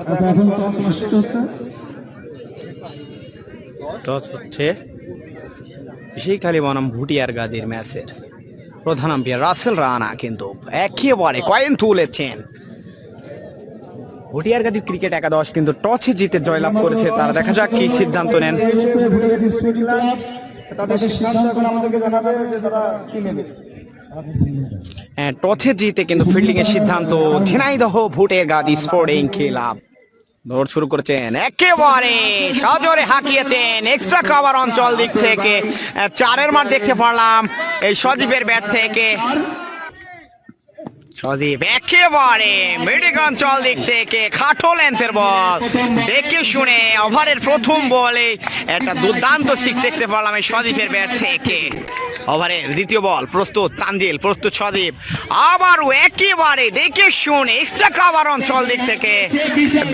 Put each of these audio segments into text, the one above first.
আচ্ছা টস হচ্ছে বিশেখালী বনাম ভুটিয়ার গাদির ম্যাচের প্রধান আম্পায়ার রাসেল রানা কিন্তু একেবারে কয়েন তুলেছেন। ভুটিয়ার গাদির ক্রিকেট একাদশ কিন্তু টসে জিতে জয়লাভ করেছে তারা দেখা যাক কি সিদ্ধান্ত নেন। তাদের সিদ্ধান্ত এখন আমাদেরকে জানাবে যে তারা কি নেবে। টসে জিতে কিন্তু ফিল্ডিং এর সিদ্ধান্ত ঝিনাইদহ ভোটের গাদি স্পোর্টিং খেলাম দৌড় শুরু করেছেন একেবারে সজোরে হাঁকিয়েছেন। এক্সট্রা কাভার অঞ্চল দিক থেকে চারের মার দেখতে পারলাম। এই সজীবের ব্যাট থেকে সদীপ একেবারে মিডিক অঞ্চল দিক থেকে খাটো লেন্থের বল দেখে শুনে ওভারের প্রথম বলে একটা দুর্দান্ত সিক্স দেখতে পারলাম এই সদীপের ব্যাট থেকে। ওভারের দ্বিতীয় বল প্রস্তুত তানজিল, প্রস্তুত সদীপ আবারও একেবারে দেখে শুনে এক্সট্রা কাভার অঞ্চল দিক থেকে।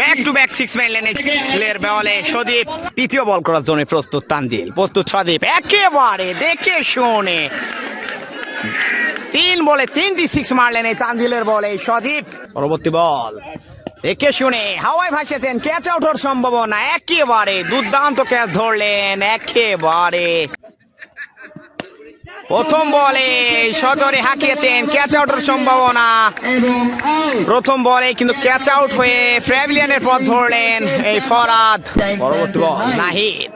ব্যাক টু ব্যাক সিক্স মাইল লেনে প্লেয়ার বলে সদীপ তৃতীয় বল করার জন্য প্রস্তুত তানজিল, প্রস্তুত সদীপ একেবারে দেখে শুনে তিন বলে তিনটি সিক্স মারলেন এই তানজিলের বলে সদীপ পরবর্তী বল। দেখে শুনে হাওয়ায় ভাসিয়েছেন ক্যাচ আউটের সম্ভাবনা একেবারে, দুর্দান্ত ক্যাচ ধরলেন একেবারে। প্রথম বলে সজরে হাঁকিয়েছেন ক্যাচ আউটের সম্ভাবনা। প্রথম বলে কিন্তু ক্যাচ আউট হয়ে ফ্রেভিলিয়ানের পথ ধরলেন এই ফরাদ। পরবর্তী বল, নাহিদ।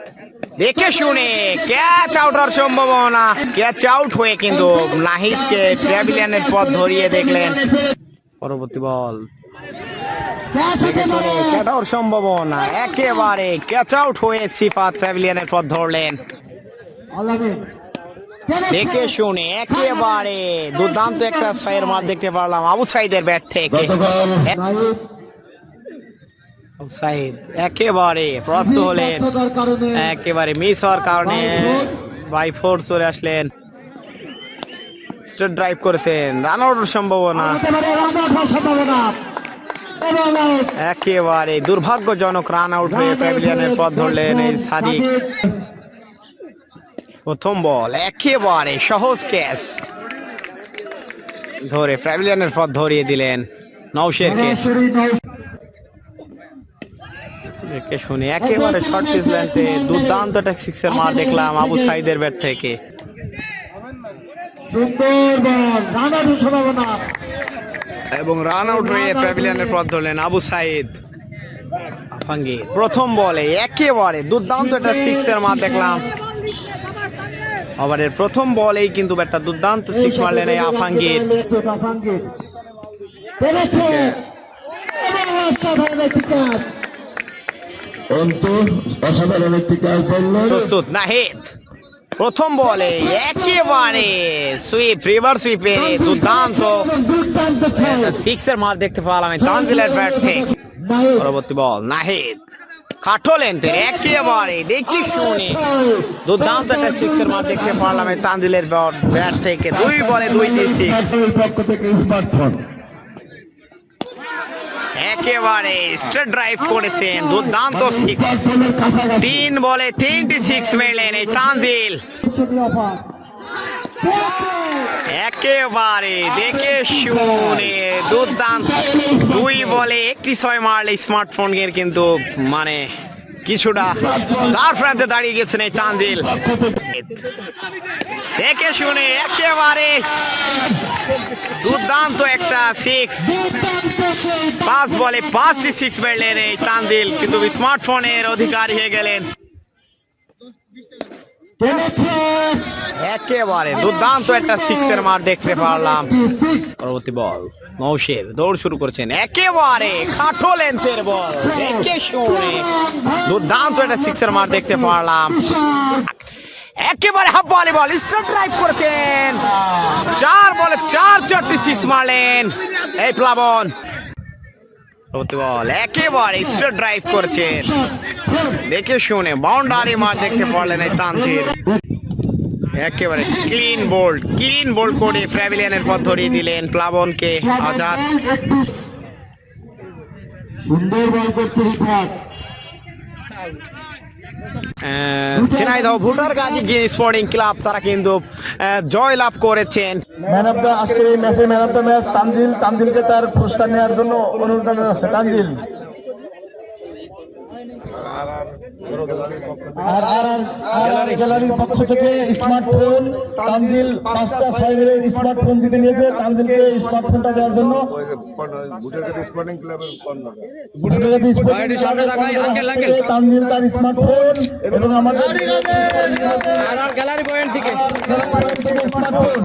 দেখে শুনে ক্যাচ আউট হওয়ার সম্ভাবনা ক্যাচ আউট হয়ে কিন্তু নাহিদকে প্যাভিলিয়নের পথ ধরিয়ে দেখলেন। পরবর্তী বল। সম্ভাবনা একেবারে ক্যাচ আউট হয়ে সিফাত প্যাভিলিয়নের পথ ধরলেন। দেখে শুনে একেবারে দুর্দান্ত একটা ছয়ের মার দেখতে পারলাম আবু সাইদের ব্যাট থেকে। নাইট একেবারে প্রস্ত হলেন। একেবারে মিস হওয়ার কারণে বাই ফোর চলে আসলেন। স্ট্রেট ড্রাইভ করেছেন। রান আউট সম্ভাবনা। একেবারে দুর্ভাগ্যজনক রান আউট হয়ে প্যাভিলিয়নের পথ ধরলেন এই সাদিক। প্রথম বল একেবারে সহজ ক্যাচ ধরে প্যাভিলিয়নের পথ ধরিয়ে দিলেন। নৌশেরকে সরাসরি নৌ শুনি। একেবারে শর্ট পিচ লেন্থে দুর্দান্ত সিক্সের মার দেখলাম আবু সাইদের ব্যাট থেকে। সুন্দর বল রান আউটের এবং রান আউট হয়ে প্যাভিলিয়নের পথ ধরলেন আবু সাইদ। আফাঙ্গি প্রথম বলে একেবারে দুর্দান্ত একটা সিক্সের মার দেখলাম। ওভারের প্রথম বলেই কিন্তু একটা দুর্দান্ত সিক্স মারলেন এই আফাঙ্গির। পেরেছে। এবং অসাধারণ একটি ক্যাচ অন্তু অসাধারণ একটি কাজ প্রস্তুত নাহিদ। প্রথম বলে একেবারে সুইপ রিভার সুইপে দুর্দান্ত। সিক্সের মার দেখতে পেলাম তানজিলের ব্যাট থেকে। পরবর্তী বল নাহিদ। কাঠো লেন্থের একেবারে দেখি শুনে। দুর্দান্ত একটা সিক্সের মার দেখতে পারলাম তানজিলের ব্যাট থেকে। দুই বলে দুইটি সিক্স পক্ষ থেকে স্মার্টফোন একেবারে স্ট্রেট ড্রাইভ করেছেন, দুর্দান্ত সিক্স স্মার্টফোনের তিন বলে তিনটি সিক্স মেলেন এই তানজিল। একেবারে দেখে শুনে দুর্দান্ত। দুই বলে একটি ছয় মারলে স্মার্টফোন এর কিন্তু মানে কিছুটা তার প্রান্তে দাঁড়িয়ে গেছেন এই তানজিল। দেখে শুনে একেবারে দুর্দান্ত একটা সিক্স পাঁচ বলে পাঁচটি সিক্স মারলেন এই তানজিল কিন্তু স্মার্টফোনের অধিকারী হয়ে গেলেন। একেবারে দুর্দান্ত একটা সিক্সের মার দেখতে পারলাম। পরবর্তী বল নৌশের দৌড় শুরু করেছেন। একেবারে খাটো লেন্থের বল দেখে শুনে দুর্দান্ত একটা সিক্সের মার দেখতে পারলাম। একেবারে হাফ বলে, বল স্টার ড্রাইভ করেছেন। চার বলে চার, চারটি সিক্স মারলেন। এই প্লাবন। বল, একেবারে স্টার ড্রাইভ করেছেন। দেখে শুনে বাউন্ডারি মার দেখতে পারলেন এই তানজির। একেবারে ক্লিন বোল্ড ক্লিন বোল্ড করে প্যাভিলিয়নের পথ ধরিয়ে দিলেন প্লাবনকে আজাদ। সুন্দর বল করছে ঝিনাইদহ ভোটার গাজী গিয়ে স্পোর্টিং ক্লাব তারা কিন্তু জয় লাভ করেছেন। ম্যান অফ দ্য আজকের ম্যাচে man of the match Tanzil, তানজিলকে তার পুরস্কার নেওয়ার জন্য অনুরোধ জানানো তানজিল। আর আর আর আর গ্যালারির পক্ষ থেকে স্মার্টফোন তানজিল পাঁচটা ফাইভের স্মার্টফোন জিতে নিয়েছে তানজিলকে স্মার্টফোনটা দেওয়ার জন্য তানজিল তার স্মার্টফোন এবং আমাদের গ্যালারি পয়েন্ট থেকে স্মার্টফোন